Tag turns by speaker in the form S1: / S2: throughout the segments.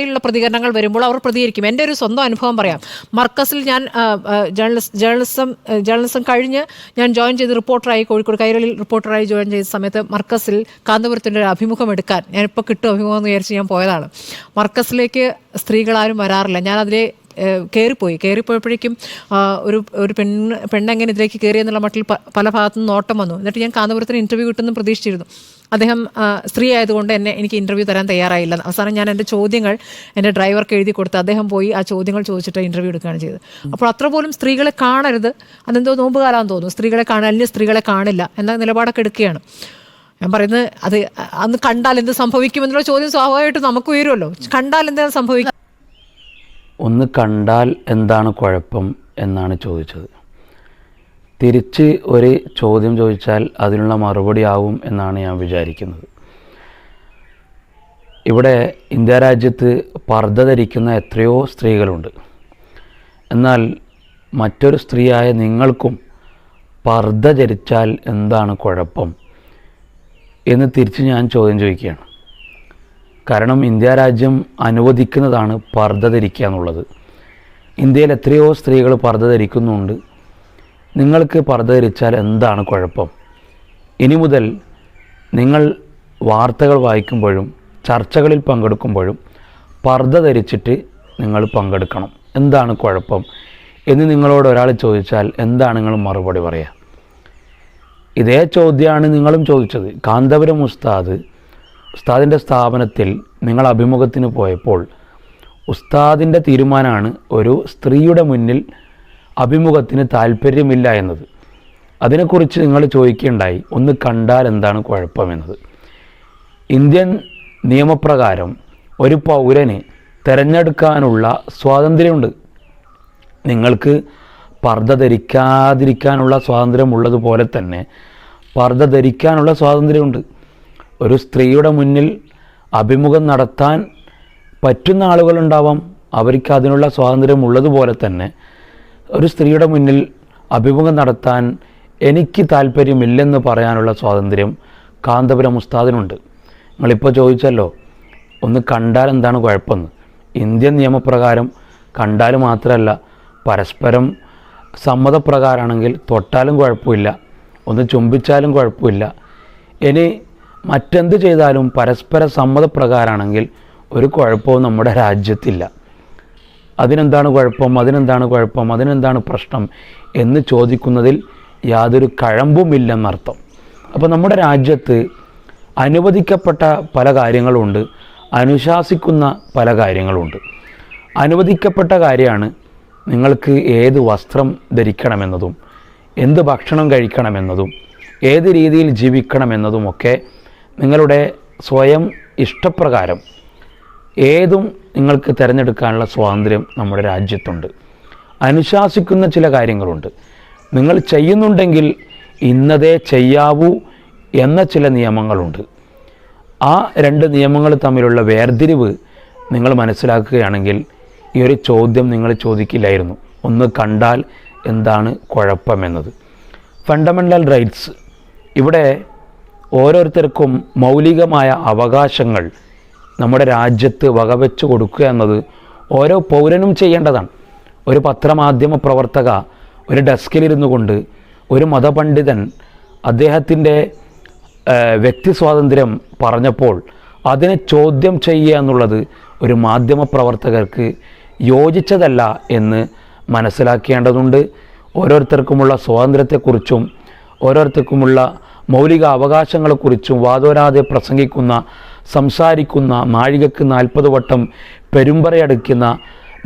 S1: ുള്ള പ്രതികരണങ്ങൾ വരുമ്പോൾ അവർ പ്രതികരിക്കും എൻ്റെ ഒരു സ്വന്തം അനുഭവം പറയാം മർക്കസിൽ ഞാൻ ജേർണലിസ്റ്റ് ജേർണലിസം ജേർണലിസം കഴിഞ്ഞ് ഞാൻ ജോയിൻ ചെയ്ത് റിപ്പോർട്ടറായി കോഴിക്കോട് കൈരളിൽ റിപ്പോർട്ടറായി ജോയിൻ ചെയ്ത സമയത്ത് മർക്കസിൽ കാന്തപുരത്തിൻ്റെ ഒരു അഭിമുഖം എടുക്കാൻ ഞാനിപ്പോൾ കിട്ടും അഭിമുഖം എന്ന് വിചാരിച്ച് ഞാൻ പോയതാണ് മർക്കസിലേക്ക് സ്ത്രീകളാരും വരാറില്ല ഞാൻ അതിലെ കയറിപ്പോയി കയറിപ്പോയപ്പോഴേക്കും ഒരു ഒരു പെണ്ണ് പെണ്ണെങ്ങനെ ഇതിലേക്ക് എന്നുള്ള മട്ടിൽ പല ഭാഗത്തുനിന്ന് നോട്ടം വന്നു എന്നിട്ട് ഞാൻ കാന്തപുരത്തിന് ഇൻ്റർവ്യൂ കിട്ടുമെന്ന് പ്രതീക്ഷിച്ചിരുന്നു അദ്ദേഹം സ്ത്രീ ആയതുകൊണ്ട് എന്നെ എനിക്ക് ഇൻ്റർവ്യൂ തരാൻ തയ്യാറായില്ല അവസാനം ഞാൻ എൻ്റെ ചോദ്യങ്ങൾ എൻ്റെ ഡ്രൈവർക്ക് എഴുതി കൊടുത്ത് അദ്ദേഹം പോയി ആ ചോദ്യങ്ങൾ ചോദിച്ചിട്ട് ഇൻ്റർവ്യൂ എടുക്കുകയാണ് ചെയ്തത് അപ്പോൾ അത്ര പോലും സ്ത്രീകളെ കാണരുത് അതെന്തോ കാലാന്ന് തോന്നുന്നു സ്ത്രീകളെ കാണാൻ അല്ലെങ്കിൽ സ്ത്രീകളെ കാണില്ല എന്ന നിലപാടൊക്കെ എടുക്കുകയാണ് ഞാൻ പറയുന്നത് അത് അന്ന് കണ്ടാൽ എന്ത് സംഭവിക്കുമെന്നുള്ള ചോദ്യം സ്വാഭാവികമായിട്ട് നമുക്ക് ഉയരുമല്ലോ കണ്ടാൽ എന്താ സംഭവിക്കുക
S2: ഒന്ന് കണ്ടാൽ എന്താണ് കുഴപ്പം എന്നാണ് ചോദിച്ചത് തിരിച്ച് ഒരു ചോദ്യം ചോദിച്ചാൽ അതിനുള്ള മറുപടി ആവും എന്നാണ് ഞാൻ വിചാരിക്കുന്നത് ഇവിടെ ഇന്ത്യ രാജ്യത്ത് പർദ്ദ ധരിക്കുന്ന എത്രയോ സ്ത്രീകളുണ്ട് എന്നാൽ മറ്റൊരു സ്ത്രീയായ നിങ്ങൾക്കും പർദ്ദ ധരിച്ചാൽ എന്താണ് കുഴപ്പം എന്ന് തിരിച്ച് ഞാൻ ചോദ്യം ചോദിക്കുകയാണ് കാരണം ഇന്ത്യ രാജ്യം അനുവദിക്കുന്നതാണ് പർദ്ദ ധരിക്കുക എന്നുള്ളത് ഇന്ത്യയിൽ എത്രയോ സ്ത്രീകൾ പർദ്ദ ധരിക്കുന്നുണ്ട് നിങ്ങൾക്ക് പർദ്ദ ധരിച്ചാൽ എന്താണ് കുഴപ്പം ഇനി മുതൽ നിങ്ങൾ വാർത്തകൾ വായിക്കുമ്പോഴും ചർച്ചകളിൽ പങ്കെടുക്കുമ്പോഴും പർദ്ദ ധരിച്ചിട്ട് നിങ്ങൾ പങ്കെടുക്കണം എന്താണ് കുഴപ്പം എന്ന് നിങ്ങളോട് ഒരാൾ ചോദിച്ചാൽ എന്താണ് നിങ്ങൾ മറുപടി പറയുക ഇതേ ചോദ്യമാണ് നിങ്ങളും ചോദിച്ചത് കാന്തപുരം ഉസ്താദ് ഉസ്താദിൻ്റെ സ്ഥാപനത്തിൽ നിങ്ങൾ അഭിമുഖത്തിന് പോയപ്പോൾ ഉസ്താദിൻ്റെ തീരുമാനമാണ് ഒരു സ്ത്രീയുടെ മുന്നിൽ അഭിമുഖത്തിന് താല്പര്യമില്ല എന്നത് അതിനെക്കുറിച്ച് നിങ്ങൾ ചോദിക്കുകയുണ്ടായി ഒന്ന് കണ്ടാൽ എന്താണ് കുഴപ്പമെന്നത് ഇന്ത്യൻ നിയമപ്രകാരം ഒരു പൗരന് തിരഞ്ഞെടുക്കാനുള്ള സ്വാതന്ത്ര്യമുണ്ട് നിങ്ങൾക്ക് പർദ്ധ ധരിക്കാതിരിക്കാനുള്ള സ്വാതന്ത്ര്യമുള്ളതുപോലെ തന്നെ പർദ്ധ ധരിക്കാനുള്ള സ്വാതന്ത്ര്യമുണ്ട് ഒരു സ്ത്രീയുടെ മുന്നിൽ അഭിമുഖം നടത്താൻ പറ്റുന്ന ആളുകളുണ്ടാവാം അവർക്ക് അതിനുള്ള സ്വാതന്ത്ര്യം ഉള്ളതുപോലെ തന്നെ ഒരു സ്ത്രീയുടെ മുന്നിൽ അഭിമുഖം നടത്താൻ എനിക്ക് താല്പര്യമില്ലെന്ന് പറയാനുള്ള സ്വാതന്ത്ര്യം കാന്തപുരം ഉസ്താദിനുണ്ട് നിങ്ങളിപ്പോൾ ചോദിച്ചല്ലോ ഒന്ന് കണ്ടാൽ എന്താണ് കുഴപ്പമെന്ന് ഇന്ത്യൻ നിയമപ്രകാരം കണ്ടാൽ മാത്രമല്ല പരസ്പരം സമ്മതപ്രകാരമാണെങ്കിൽ തൊട്ടാലും കുഴപ്പമില്ല ഒന്ന് ചുംബിച്ചാലും കുഴപ്പമില്ല ഇനി മറ്റെന്ത് ചെയ്താലും പരസ്പര സമ്മതപ്രകാരമാണെങ്കിൽ ഒരു കുഴപ്പവും നമ്മുടെ രാജ്യത്തില്ല അതിനെന്താണ് കുഴപ്പം അതിനെന്താണ് കുഴപ്പം അതിനെന്താണ് പ്രശ്നം എന്ന് ചോദിക്കുന്നതിൽ യാതൊരു കഴമ്പുമില്ലെന്നർത്ഥം അപ്പോൾ നമ്മുടെ രാജ്യത്ത് അനുവദിക്കപ്പെട്ട പല കാര്യങ്ങളുണ്ട് അനുശാസിക്കുന്ന പല കാര്യങ്ങളുണ്ട് അനുവദിക്കപ്പെട്ട കാര്യമാണ് നിങ്ങൾക്ക് ഏത് വസ്ത്രം ധരിക്കണമെന്നതും എന്ത് ഭക്ഷണം കഴിക്കണമെന്നതും ഏത് രീതിയിൽ ഒക്കെ നിങ്ങളുടെ സ്വയം ഇഷ്ടപ്രകാരം ഏതും നിങ്ങൾക്ക് തിരഞ്ഞെടുക്കാനുള്ള സ്വാതന്ത്ര്യം നമ്മുടെ രാജ്യത്തുണ്ട് അനുശാസിക്കുന്ന ചില കാര്യങ്ങളുണ്ട് നിങ്ങൾ ചെയ്യുന്നുണ്ടെങ്കിൽ ഇന്നതേ ചെയ്യാവൂ എന്ന ചില നിയമങ്ങളുണ്ട് ആ രണ്ട് നിയമങ്ങൾ തമ്മിലുള്ള വേർതിരിവ് നിങ്ങൾ മനസ്സിലാക്കുകയാണെങ്കിൽ ഈ ഒരു ചോദ്യം നിങ്ങൾ ചോദിക്കില്ലായിരുന്നു ഒന്ന് കണ്ടാൽ എന്താണ് കുഴപ്പമെന്നത് ഫണ്ടമെൻ്റൽ റൈറ്റ്സ് ഇവിടെ ഓരോരുത്തർക്കും മൗലികമായ അവകാശങ്ങൾ നമ്മുടെ രാജ്യത്ത് വകവെച്ച് കൊടുക്കുക എന്നത് ഓരോ പൗരനും ചെയ്യേണ്ടതാണ് ഒരു പത്രമാധ്യമ പ്രവർത്തക ഒരു ഡെസ്കിലിരുന്നു കൊണ്ട് ഒരു മതപണ്ഡിതൻ അദ്ദേഹത്തിൻ്റെ വ്യക്തി സ്വാതന്ത്ര്യം പറഞ്ഞപ്പോൾ അതിനെ ചോദ്യം ചെയ്യുക എന്നുള്ളത് ഒരു മാധ്യമ പ്രവർത്തകർക്ക് യോജിച്ചതല്ല എന്ന് മനസ്സിലാക്കേണ്ടതുണ്ട് ഓരോരുത്തർക്കുമുള്ള സ്വാതന്ത്ര്യത്തെക്കുറിച്ചും ഓരോരുത്തർക്കുമുള്ള മൗലിക അവകാശങ്ങളെക്കുറിച്ചും വാതോരാതെ പ്രസംഗിക്കുന്ന സംസാരിക്കുന്ന നാഴികക്ക് നാൽപ്പത് വട്ടം പെരുമ്പറയടുക്കുന്ന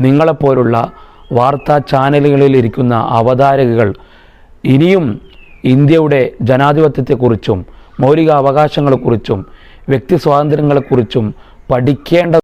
S2: നിങ്ങളെപ്പോലുള്ള വാർത്താ ചാനലുകളിൽ ഇരിക്കുന്ന അവതാരകകൾ ഇനിയും ഇന്ത്യയുടെ ജനാധിപത്യത്തെക്കുറിച്ചും മൗലിക അവകാശങ്ങളെക്കുറിച്ചും വ്യക്തി സ്വാതന്ത്ര്യങ്ങളെക്കുറിച്ചും പഠിക്കേണ്ട